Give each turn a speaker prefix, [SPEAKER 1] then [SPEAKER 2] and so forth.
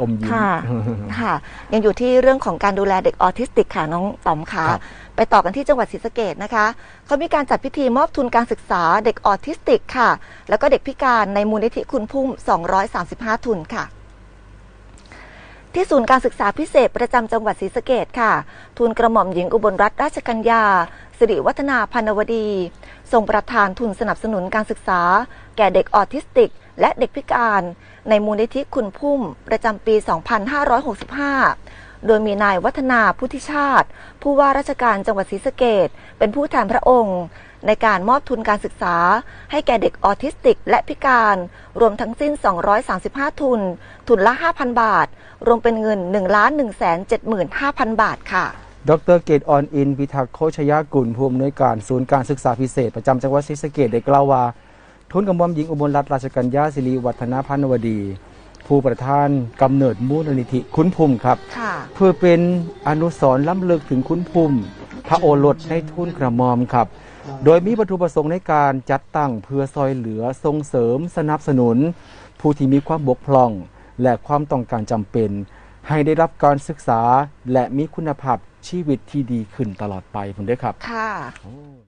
[SPEAKER 1] อมยิ้ม
[SPEAKER 2] ค่ะค่ะ ยังอยู่ที่เรื่องของการดูแลเด็กออทิสติกค่ะน้องต๋อมค่ะ
[SPEAKER 1] ครับ
[SPEAKER 2] ไปต่อกันที่จังหวัดศรีสะเกดนะคะ เขามีการจัดพิธีมอบทุนการศึกษาเด็กออทิสติกค่ะ แล้วก็เด็กพิการในมูลนิธิคุณพุ่ม 235 ทุนค่ะที่ศูนย์การศึกษาพิเศษประจำจังหวัดศรีสะเกดค่ะ ทุนกระหม่อมหญิงอุบลรัตนราชกัญญา สิริวัฒนาพันวดี ทรงประทานทุนสนับสนุนการศึกษา แก่เด็กออทิสติก และเด็กพิการในมูลนิธิคุณพุ่มประจำปี 2565 โดยมีนายวัฒนาพุทธิชาติ ผู้ว่าราชการจังหวัดศรีสะเกดเป็นผู้แทนพระองค์ ในการมอบทุนการศึกษา ให้แก่เด็กออทิสติก และพิการ รวมทั้งสิ้น 235 ทุน ทุนละ 5,000 บาท รวมเป็นเงิน 1 1 7 5 0 0 0 บาทค่ะ
[SPEAKER 1] ดรเกตออนอินพิทักษ์โคชยากุลผู้อำนวยการศูนย์การศึกษาพิเศษ ประจำจังหวัดศรีสะเกษได้กล่าวว่า ทุนกำมอมหญิงอุบลรัตนราชกัญญาศิริวัฒนาพันวดี ผู้ประธานกำเนิดมูลนิธิคุณภูมิครับ
[SPEAKER 2] ค่ะ
[SPEAKER 1] เพื่อเป็นอนุสรณ์ล้ำลึกถึงคุณภูมิพระโอรสในทุนกระหมอมครับ โดยมีวัตถุประสงค์ในการจัดตั้งเพื่อซอยเหลือส่งเสริมสนับสนุน ผู้ที่มีความบกพร่อง และความต้องการจำเป็น ให้ได้รับการศึกษาและมีคุณภาพชีวิตที่ดีขึ้นตลอดไปผมด้วยครับ
[SPEAKER 2] ค่ะ